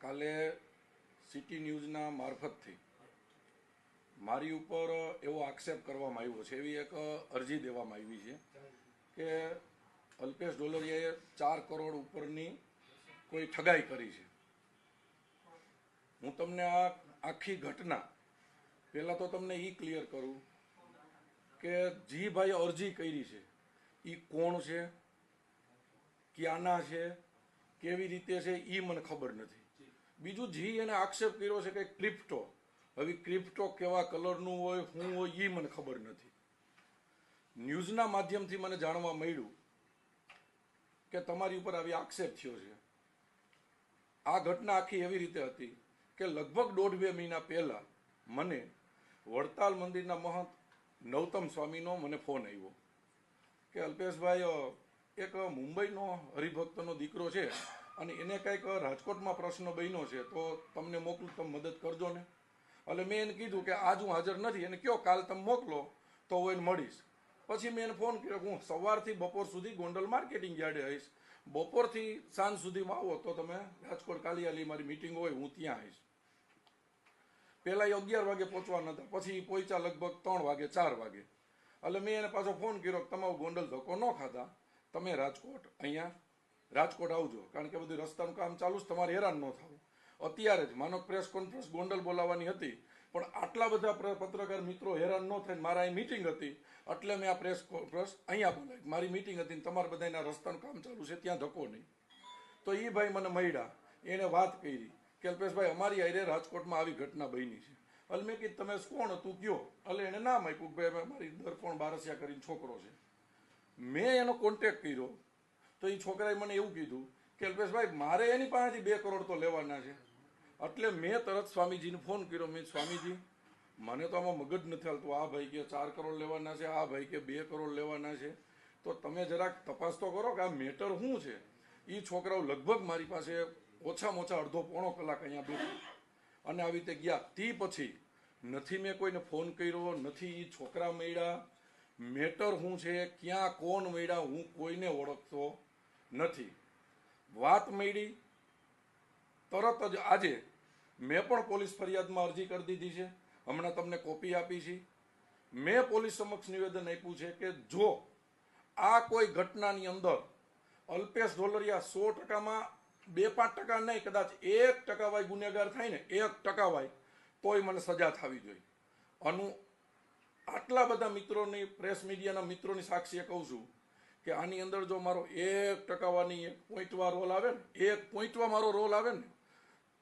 કાલે સિટી ન્યૂઝના મારફતથી મારી ઉપર એવો આક્ષેપ કરવામાં આવ્યો છે, એવી એક અરજી દેવામાં આવી છે કે અલ્પેશ ડોલરિયાએ ચાર કરોડ ઉપરની કોઈ ઠગાઈ કરી છે. હું તમને આ આખી ઘટના પહેલાં તો તમને એ ક્લિયર કરું કે જી ભાઈ અરજી કરી છે. એ કોણ છે? ક્યાંના છે? કેવી રીતે છે? એ મને ખબર નથી. બીજું જી એને આક્ષેપ કર્યો છે કે ક્રિપ્ટો. હવે ક્રિપ્ટો કેવા કલરનું હોય શું હોય એ મને ખબર નથી. ન્યૂઝના માધ્યમથી મને જાણવા મળ્યું કે તમારી ઉપર આવી આક્ષેપ થયો છે. આ ઘટના આખી એવી રીતે હતી કે લગભગ દોઢ બે મહિના પહેલા મને વડતાલ મંદિરના મહંત નવતમ સ્વામીનો મને ફોન આવ્યો કે અલ્પેશભાઈ એક મુંબઈનો હરિભક્તનો દીકરો છે. અને એને કંઈક રાજકોટમાં પ્રશ્ન બન્યો છે, તો તમને મોકલું, તમે મદદ કરજો ને. એટલે મેં એને કીધું કે આજ હું હાજર નથી, એને કયો કાલ તમે મોકલો, તો હું એને મળીશ. પછી મેં એને ફોન કર્યો કે હું સવારથી બપોર સુધી ગોંડલ માર્કેટિંગ યાર્ડે આવીશ. બપોરથી સાંજ સુધીમાં આવો, તો તમે રાજકોટ કાલિયાલી મારી મિટિંગ હોય, હું ત્યાં આવીશ. પહેલાં એ અગિયાર વાગે પહોંચવાના હતા, પછી પહોંચ્યા લગભગ ત્રણ વાગે, ચાર વાગે. એટલે મેં એને પાછો ફોન કર્યો કે તમારો ગોંડલ ધક્કો ન ખાતા તમે રાજકોટ અહીંયા રાજકોટ આવજો. કારણ કે બધું રસ્તાનું કામ ચાલુ છે, તમારે હેરાન ન થવું. અત્યારે જ માનો પ્રેસ કોન્ફરન્સ ગોંડલ બોલાવવાની હતી, પણ આટલા બધા પત્રકાર મિત્રો હેરાન ન થઈને મારા અહીં મિટિંગ હતી. એટલે મેં આ પ્રેસ કોન્ફરન્સ અહીંયા બોલાવી. મારી મિટિંગ હતી તમારા બધાના રસ્તાનું કામ ચાલુ છે, ત્યાં ધક્કો નહીં. તો એ ભાઈ મને મળ્યા. એને વાત કરી. કે અલ્પેશભાઈ, અમારી આરે રાજકોટમાં આવી ઘટના બની છે. એટલે મેં કીધું, તમે કોણ? હતું કયો? એટલે એને નામ આપ્યું કે ભાઈ મારી કોણ બારસિયા કરીને છોકરો છે. મેં એનો કોન્ટેક્ટ કર્યો. તો એ છોકરાએ મને એવું કીધું કે અલ્પેશભાઈ, મારે એની પાસેથી બે કરોડ તો લેવાના છે. એટલે મેં તરત સ્વામીજીને ફોન કર્યો. મેં સ્વામીજી, મને તો આમાં મગજ નથી હાલતું. આ ભાઈ કે ચાર કરોડ લેવાના છે, આ ભાઈ કે બે કરોડ લેવાના છે. તો તમે જરાક તપાસ તો કરો કે આ મેટર શું છે? એ છોકરાઓ લગભગ મારી પાસે ઓછામાં ઓછા અડધો પોણો કલાક અહીંયા બેઠા. અને આવી રીતે ગયા. તે પછી નથી મેં કોઈને ફોન કર્યો, નથી એ છોકરા મળ્યા. મેટર શું છે? ક્યાં કોણ મળ્યા? હું કોઈને ઓળખતો નથી. વાત મળી. તરત જ આજે મેં પણ પોલીસ ફરિયાદમાં અરજી કરી દીધી છે. હમણાં તમને કોપી આપી છે. મેં પોલીસ સમક્ષ નિવેદન આપ્યું છે કે જો આ કોઈ ઘટનાની અંદર અલ્પેશ ઢોલરિયા સો ટકામાં, બે પાંચ ટકા નહીં, કદાચ એક ટકાવાય ગુનેગાર થાય ને, એક ટકાવાય, તોય મને સજા થવી જોઈએ. અનુ, આટલા બધા મિત્રોની, પ્રેસ મીડિયાના મિત્રોની સાક્ષીએ કહું છું કે આની અંદર જો મારો એક ટકાવાની એક પોઈન્ટવા રોલ આવે ને, એક પોઈન્ટવા મારો રોલ આવે ને,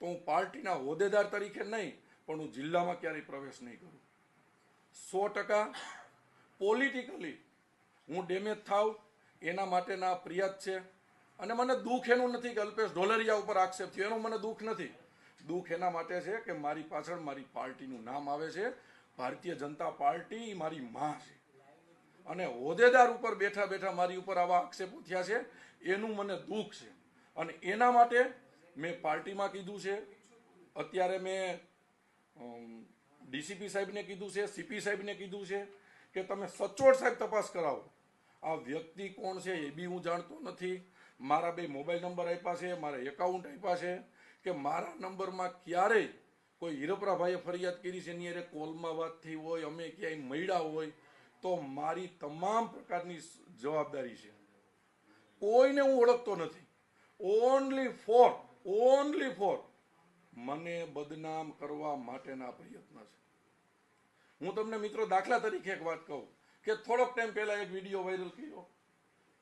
તો હું પાર્ટીના હોદ્દેદાર તરીકે નહીં, પણ હું જિલ્લામાં ક્યારેય પ્રવેશ નહીં કરું. સો ટકા પોલિટિકલી હું ડેમેજ થાવ એના માટેના પ્રિયાત છે. અને મને દુઃખ એનું નથી કે અલ્પેશ ઢોલરિયા ઉપર આક્ષેપ થયો, એનું મને દુઃખ નથી. દુઃખ એના માટે છે કે મારી પાછળ મારી પાર્ટીનું નામ આવે છે. ભારતીય જનતા પાર્ટી મારી માં છે. અને હોદ્દેદાર ઉપર બેઠા બેઠા મારી ઉપર આવા આક્ષેપો થયા છે, એનું મને દુઃખ છે. અને એના માટે મેં પાર્ટીમાં કીધું છે, અત્યારે મેં ડીસીપી સાહેબને કીધું છે, સીપી સાહેબને કીધું છે કે તમે સચોટ સાહેબ તપાસ કરાવો. આ વ્યક્તિ કોણ છે એ બી હું જાણતો નથી. મારા બે મોબાઈલ નંબર આપ્યા છે, મારા એકાઉન્ટ આપ્યા છે કે મારા નંબરમાં ક્યારેય કોઈ હીરપરાભાઈએ ફરિયાદ કરી છે, એની અરે કોલમાં વાત થઈ હોય, અમે ક્યાંય મળ્યા હોય તો મારી તમામ પ્રકારની જવાબદારી છે. કોઈને હું ઓળખતો નથી. ઓનલી ફોર ઓનલી ફોર મને બદનામ કરવા માટેના પ્રયત્ન છે. હું તમને મિત્રો દાખલા તરીકે એક વાત કહું કે થોડોક ટાઈમ પહેલા એક વીડિયો વાયરલ કર્યો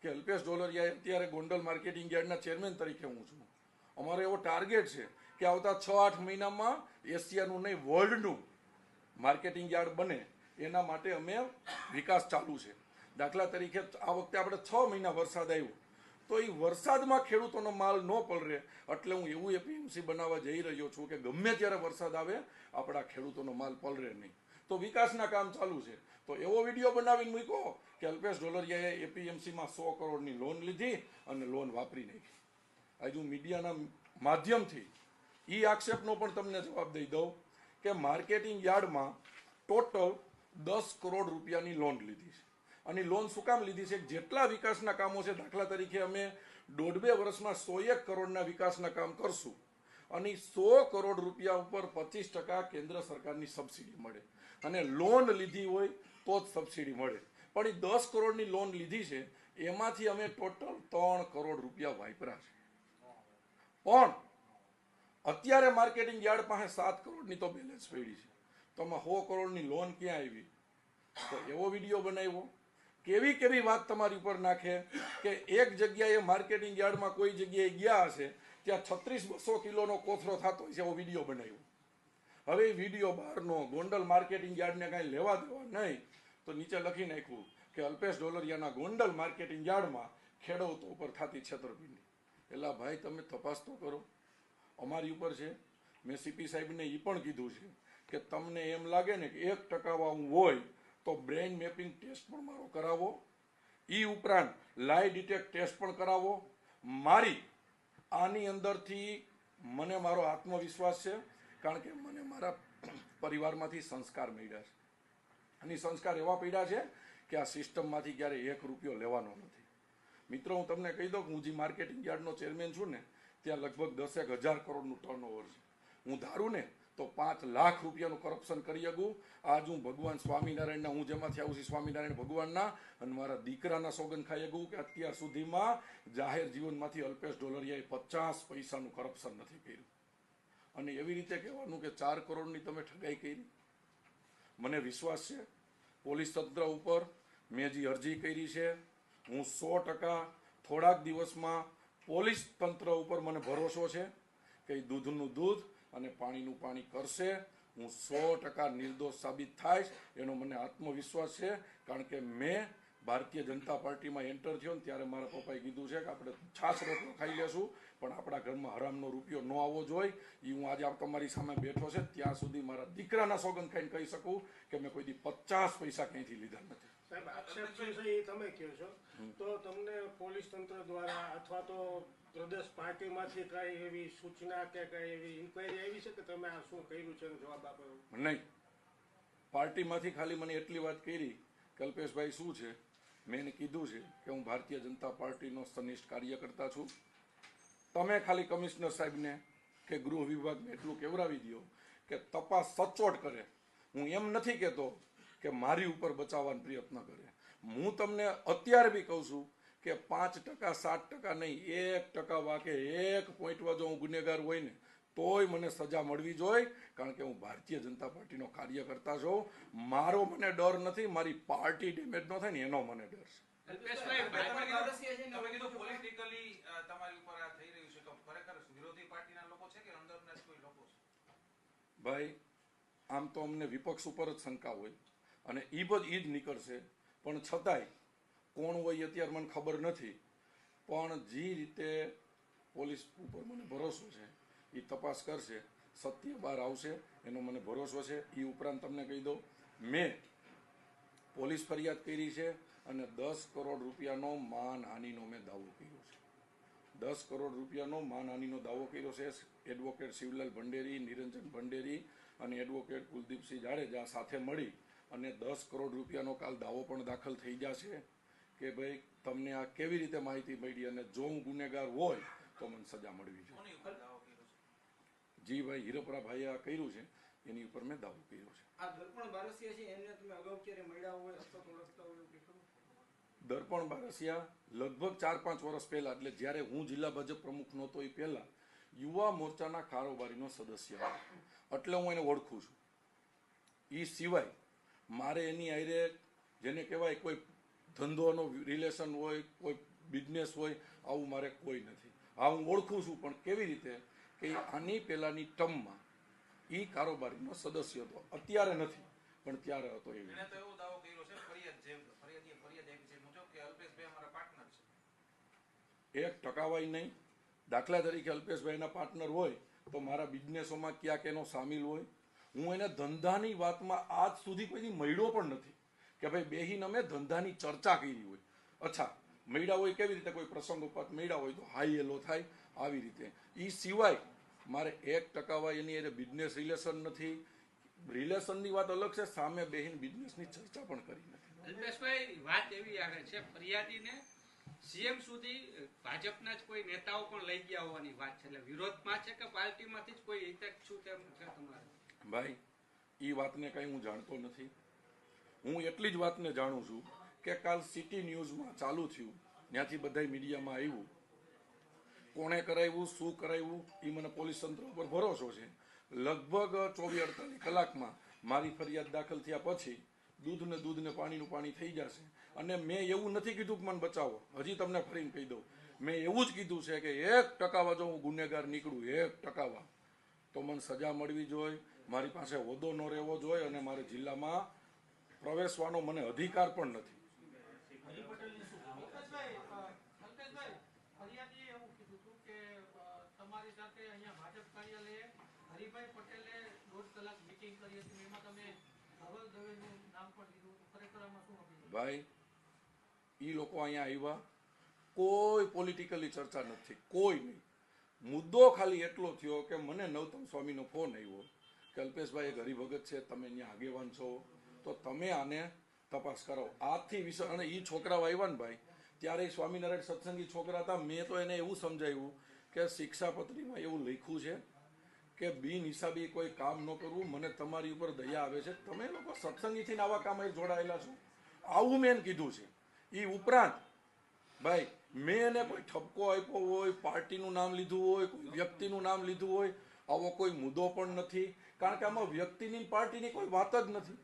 કે અલ્પેશ ડોલરિયા અત્યારે ગોંડલ માર્કેટિંગ યાર્ડના ચેરમેન તરીકે હું છું. અમારો એવો ટાર્ગેટ છે કે આવતા છ આઠ મહિનામાં એશિયાનું નહીં વર્લ્ડનું માર્કેટિંગ યાર્ડ બને. એના માટે અમે વિકાસ ચાલુ છે. દાખલા તરીકે આ વખતે આપણે છ મહિના વરસાદ આવ્યો. તો એ વરસાદમાં ખેડૂતોનો માલ ન પલરે. એટલે હું એવું એપીએમસી બનાવવા જઈ રહ્યો છું કે ગમે ત્યારે વરસાદ આવે, આપણા ખેડૂતોનો માલ પલરે નહીં. તો વિકાસના કામ ચાલુ છે. તો એવો વીડિયો બનાવીને મૂક્યો કે અલ્પેશ ડોલરિયાએ એપીએમસીમાં સો કરોડની લોન લીધી અને લોન વાપરી નાખી. હજુ મીડિયાના માધ્યમથી એ આક્ષેપનો પણ તમને જવાબ દઈ દઉં કે માર્કેટિંગ યાર્ડમાં ટોટલ દસ કરોડ રૂપિયાની લોન લીધી છે. અને લોન શું કામ લીધી છે? જેટલા વિકાસના કામો છે, દાખલા તરીકે અમે દોઢ બે વર્ષમાં સો એક કરોડના વિકાસના કામ કરશું. અને સો કરોડ રૂપિયા ઉપર પચીસ ટકા કેન્દ્ર સરકારની સબસિડી મળે. અને લોન લીધી હોય તો જ સબસિડી મળે. પણ એ દસ કરોડની લોન લીધી છે, એમાંથી અમે ટોટલ ત્રણ કરોડ રૂપિયા વાપરા છે. પણ અત્યારે માર્કેટિંગ યાર્ડ પાસે સાત કરોડની તો બેલેન્સ પડી છે. તો આમાં સો કરોડની લોન ક્યાં આવી? તો એવો વીડિયો બનાવ્યો. કેવી કેવી વાત તમારી ઉપર નાખે કે એક જગ્યાએ માર્કેટિંગ યાર્ડમાં કોઈ જગ્યાએ ગયા હશે, ત્યાં છત્રીસ બસો કિલોનો કોથરો થતો હોય છે એવો વીડિયો બનાવ્યો. હવે એ વીડિયો બહારનો ગોંડલ માર્કેટિંગ યાર્ડને કાંઈ લેવા દેવા નહીં, તો નીચે લખી નાખ્યું કે અલ્પેશ ડોલરિયાના ગોંડલ માર્કેટિંગ યાર્ડમાં ખેડૂતો ઉપર થતી છેતરપિંડી. એટલે ભાઈ, તમે તપાસ તો કરો. અમારી ઉપર છે. મેં સીપી સાહેબને એ પણ કીધું છે કે તમને એમ લાગે ને કે એક ટકાવાળું હોય તો બ્રેઇન મેપિંગ ટેસ્ટ પણ મારો કરાવો. એ ઉપરાંત લાઈ ડિટેક્ટ ટેસ્ટ પણ કરાવો. મારી, આની અંદરથી મને મારો આત્મવિશ્વાસ છે, કારણ કે મને મારા પરિવારમાંથી સંસ્કાર મળ્યા છે. અને સંસ્કાર એવા પડ્યા છે કે આ સિસ્ટમમાંથી ક્યારે એક રૂપિયો લેવાનો નથી. મિત્રો, હું તમને કહી દઉં કે હું જે માર્કેટિંગ યાર્ડનો ચેરમેન છું ને, ત્યાં લગભગ દસેક હજાર કરોડનું ટર્નઓવર છે. હું ધારું ને તો પાંચ લાખ રૂપિયાનું કરપ્શન કરી શકું. આજ હું ભગવાન સ્વામિનારાયણના, હું જેમાંથી આવું છું સ્વામિનારાયણ ભગવાનના અને મારા દીકરાના સોગન ખાઈ શકું કે અત્યાર સુધીમાં જાહેર જીવનમાંથી અલ્પેશ ડોલરિયાએ પચાસ પૈસાનું કરપ્શન નથી કર્યું. અને એવી રીતે કહેવાનું કે ચાર કરોડની તમે ઠગાઈ કરી. મને વિશ્વાસ છે, પોલીસ તંત્ર ઉપર મેં જે અરજી કરી છે. હું સો ટકા થોડાક દિવસમાં પોલીસ તંત્ર ઉપર મને ભરોસો છે કે દૂધનું દૂધ અને પાણીનું પાણી કરશે. હું સો ટકા નિર્દોષ સાબિત થાય એનો મને આત્મવિશ્વાસ છે. કારણ કે મેં ભારતીય જનતા પાર્ટીમાં એન્ટર થયો ને ત્યારે મારા પપ્પાએ કીધું છે કે આપણે છાશ રોટલો ખાઈ લેશું પણ આપણા ઘરમાં હરામનો રૂપિયો ન આવવો જોઈએ. એ હું આજે તમારી સામે બેઠો છે. ત્યાં સુધી મારા દીકરાના સોગંદ ખાઈને કહી શકું કે મેં કોઈ દી પચાસ પૈસા ક્યાંયથી લીધા નથી. સાહેબ આક્ષેપ છે એ તમે કહો છો. તો તમને પોલીસ તંત્ર દ્વારા અથવા તો પ્રદેશ પાર્ટીમાંથી કઈ એવી સૂચના કે કઈ એવી ઇન્કવાયરી આવી છે કે તમે આ શું કર્યું છે જવાબ આપો નહીં. પાર્ટીમાંથી ખાલી મને એટલી વાત કરી, કલ્પેશભાઈ શું છે? મેં એને કીધું છે કે હું ભારતીય જનતા પાર્ટીનો સનિષ્ઠ કાર્યકર્તા છું. તમે ખાલી કમિશનર સાહેબને કે ગૃહ વિભાગને એટલું કેવરાવી દો કે તપાસ સચોટ કરે. હું એમ નથી કહેતો કે મારી ઉપર બચાવવાનો પ્રયત્ન કરે. હું તમને અત્યારે બી કહું છું કે પાંચ ટકા સાત ટકા નહીં એક ટકા વાકે એક પોઈન્ટમાં જો હું ગુનેગાર હોય ને તોય મને સજા મળવી જોઈએ કારણ કે હું ભારતીય જનતા પાર્ટીનો કાર્યકર્તા છું. મારો મને ડર નથી મારી પાર્ટી ડેમેજ ન થાય ને એનો મને ડર છે. અલ્પેશભાઈ, તમે ભાજપના કીધું- સદસ્ય છે ને? તમે કીધું પોલિટિકલી તમારી ઉપર આ થઈ રહ્યું છે તો ખરેખર વિરોધી પાર્ટીના લોકો છે કે અંદરના જ કોઈ લોકો છે? ભાઈ આમ તો અમને વિપક્ષ ઉપર જ શંકા હોય અને એ બધ એ જ નીકળશે. પણ છતાંય કોણ હોય અત્યારે મને ખબર નથી. પણ જે રીતે પોલીસ ઉપર મને ભરોસો છે, એ તપાસ કરશે, સત્ય બહાર આવશે, એનો મને ભરોસો છે, એ ઉપરાંત તમને કહી દઉં, મેં પોલીસ ફરિયાદ કરી છે અને દસ કરોડ રૂપિયાનો માનહાનિનો મેં દાવો કર્યો છે. દસ કરોડ રૂપિયાનો માનહાનિનો દાવો કર્યો છે એડવોકેટ શિવલાલ ભંડેરી, નિરંજન ભંડેરી અને એડવોકેટ કુલદીપસિંહ જાડેજા સાથે મળી અને દસ કરોડ રૂપિયાનો કાલ દાવો પણ દાખલ થઈ જશે. કે ભાઈ તમને આ કેવી રીતે માહિતી મળી અને જો હું ગુનેગાર હોય તો મને સજા મળવી જોઈએ. જી ભાઈ હીરપરા ભાઈએ આ કર્યું છે. એની ઉપર મેં દાવો કર્યો છે. આ દર્પણ બારસિયા છે એમને તમે અગાઉ ક્યારે મળ્યા હોય અથવા ઓળખતા હોય એવું કંઈ ખરું? દર્પણ બારસિયા લગભગ ચાર પાંચ વર્ષ પહેલા એટલે જ્યારે હું જિલ્લા ભાજપ પ્રમુખ નહોતો એ પહેલા યુવા મોરચાના કારોબારીનો સદસ્ય હતો. એટલે હું એને ઓળખું છું. એ સિવાય મારે એની આરે જેને કહેવાય કોઈ ધંધોનો રિલેશન હોય કોઈ બિઝનેસ હોય આવું મારે કોઈ નથી. હા હું ઓળખું છું પણ કેવી રીતે કે આની પહેલાંની ટર્મમાં એ કારોબારીનો સદસ્ય હતો. અત્યારે નથી પણ ત્યારે હતો એવી એવો દાવો કર્યો છે ફરિયાદ જે ફરિયાદીએ ફરિયાદ આપી છે મુજબ કે અલ્પેશભાઈ અમારા પાર્ટનર છે. એક ટકાવાય નહીં. દાખલા તરીકે અલ્પેશભાઈના પાર્ટનર હોય તો મારા બિઝનેસોમાં ક્યાંક એનો સામેલ હોય. હું એને ધંધાની વાતમાં આજ સુધી કોઈથી મળ્યો પણ નથી. કે ભાઈ બેહીને અમે ધંધાની ચર્ચા કરી હોય. અચ્છા મળ્યા હોય કેવી રીતે કોઈ પ્રસંગોપાત મળ્યા હોય તો હાઈ એલો થાય આવી રીતે. એ સિવાય મારે એક ટકાવાય એની એને બિઝનેસ રિલેશન નથી. રિલેશનની વાત અલગ છે સામે બેહીન બિઝનેસની ચર્ચા પણ કરી નથી. અલ્પેશભાઈ વાત એવી આવે છે ફરિયાદીને સીએમ સુધી ભાજપના જ કોઈ નેતાઓ પણ લઈ ગયા હોવાની વાત છે. એટલે વિરોધમાં છે કે પાર્ટીમાંથી જ કોઈ હિતેચ્છુ તેમ છે તમારે? ભાઈ એ વાતને કઈ હું જાણતો નથી. હું એટલી જ વાતને જાણું છું કે કાલ સિટી ન્યૂઝમાં ચાલુ થયું. ત્યાંથી બધા મીડિયામાં આવ્યું. કોણે કરાવ્યું, શું કરાવ્યું એ મને પોલીસ તંત્ર ઉપર ભરોસો છે. લગભગ ચોવીસ અડતાલીસ કલાકમાં મારી ફરિયાદ દાખલ થયા પછી દૂધને દૂધને પાણીનું પાણી થઈ જશે. અને મેં એવું નથી કીધું કે મને બચાવો. હજી તમને ફરીને કહી દઉં. મેં એવું જ કીધું છે કે એક ટકાવા જો હું ગુનેગાર નીકળું, એક ટકાવા તો મને સજા મળવી જોઈએ મારી પાસે હોદ્દો ન રહેવો જોઈએ અને મારે જિલ્લામાં પ્રવેશવાનો મને અધિકાર પણ નથી. ભાઈ એ લોકો અહીંયા આવ્યા. કોઈ પોલિટિકલી ચર્ચા નથી. કોઈ નહીં. મુદ્દો ખાલી એટલો થયો કે મને નવતમ સ્વામીનો ફોન આવ્યો કે અલ્પેશભાઈ એક હરિભગત છે, તમે અહીંયા આગેવાન છો. તો તમે આને તપાસ કરો. આજથી વિષય અને એ છોકરાઓ આવ્યા ને ભાઈ, ત્યારે સ્વામિનારાયણ સત્સંગી છોકરા હતા, મેં તો એને એવું સમજાવ્યું કે શિક્ષાપત્રીમાં એવું લખ્યું છે કે બિન હિસાબી કોઈ કામ ન કરવું, મને તમારી ઉપર દયા આવે છે. તમે લોકો સત્સંગીથી આવા કામ જોડાયેલા છો. આવું મેં કીધું છે. એ ઉપરાંત, ભાઈ, મેં એને કોઈ ઠપકો આપ્યો હોય, પાર્ટીનું નામ લીધું હોય, કોઈ વ્યક્તિનું નામ લીધું હોય, આવો કોઈ મુદ્દો પણ નથી. કારણ કે આમાં વ્યક્તિની પાર્ટીની કોઈ વાત જ નથી.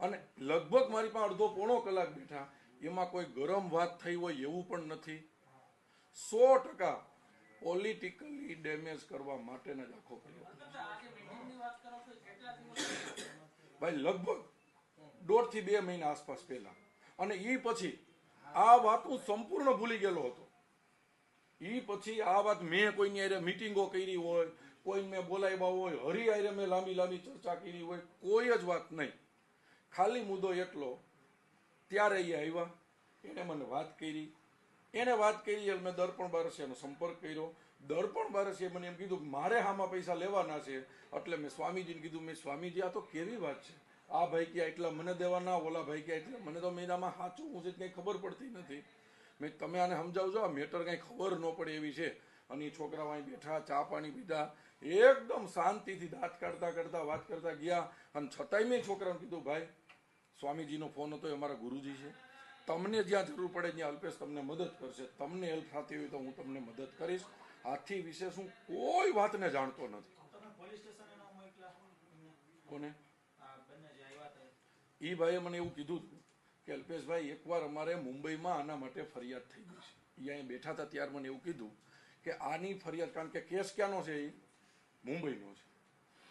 અને લગભગ મારી પાસે અડધો પોણો કલાક બેઠા. એમાં કોઈ ગરમ વાત થઈ હોય એવું પણ નથી. સો ટકા પોલિટિકલી ડેમેજ કરવા માટેના જ આખો દિવસ ભાઈ, લગભગ દોઢથી બે મહિના આસપાસ પહેલા. અને એ પછી આ વાત હું સંપૂર્ણ ભૂલી ગયેલો હતો. એ પછી આ વાત મેં કોઈની આરે મિટિંગો કરી હોય કોઈ મેં બોલાવ્યા હોય, હરી આરે મેં લાંબી લાંબી ચર્ચા કરી હોય, કોઈ જ વાત નહીં. ખાલી મુદ્દો એટલો, ત્યારે એ આવ્યા. એણે મને વાત કરી. એને વાત કરી એટલે મેં દર્પણ બારસિયાનો સંપર્ક કર્યો. દર્પણ બારસિયાએ મને એમ કીધું મારે હામાં પૈસા લેવાના છે. એટલે મેં સ્વામીજીને કીધું, મેં સ્વામીજી, આ તો કેવી વાત છે? આ ભાઈ ક્યાં એટલા મને દેવાના ઓલા ભાઈ ક્યાં એટલા મને તો મહિનામાં સાચું હું છે કંઈ ખબર પડતી નથી. મેં તમે આને સમજાવજો, આ મેટર કંઈ ખબર ન પડે એવી છે. અને એ છોકરાઓ અહીં બેઠા, ચા પાણી પીધા. એકદમ શાંતિથી દાંત કાઢતા કાઢતા, વાત કરતા ગયા. અને છતાંય મેં છોકરાને કીધું, ભાઈ સ્વામીજીનો ફોન હતો, એ અમારા ગુરુજી છે. તમને જ્યાં જરૂર પડે ત્યાં અલ્પેશ તમને મદદ કરશે. તમને હેલ્પ થતી હોય તો હું તમને મદદ કરીશ. હાથી વિશે હું કોઈ વાતને જાણતો નથી? કોને? એ. ભાઈએ મને એવું કીધું કે અલ્પેશભાઈ, એકવાર અમારે મુંબઈમાં આના માટે ફરિયાદ થઈ ગઈ છે. એ અહીં બેઠા હતા ત્યારે મને એવું કીધું કે આની ફરિયાદ, કારણ કે કેસ ક્યાંનો છે એ મુંબઈનો છે.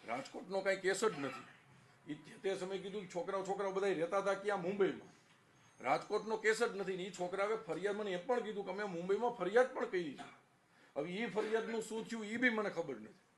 રાજકોટનો કાંઈ કેસ જ નથી. એ તે- સમય કીધું છોકરાઓ છોકરાઓ બધા રહેતા હતા ક્યાં? મુંબઈમાં. રાજકોટનો કેસ જ નથી ને એ છોકરાએ ફરિયાદ મને એ પણ કીધું કે અમે મુંબઈમાં ફરિયાદ પણ કરી છે. હવે એ ફરિયાદનું શું થયું એ બી મને ખબર નથી.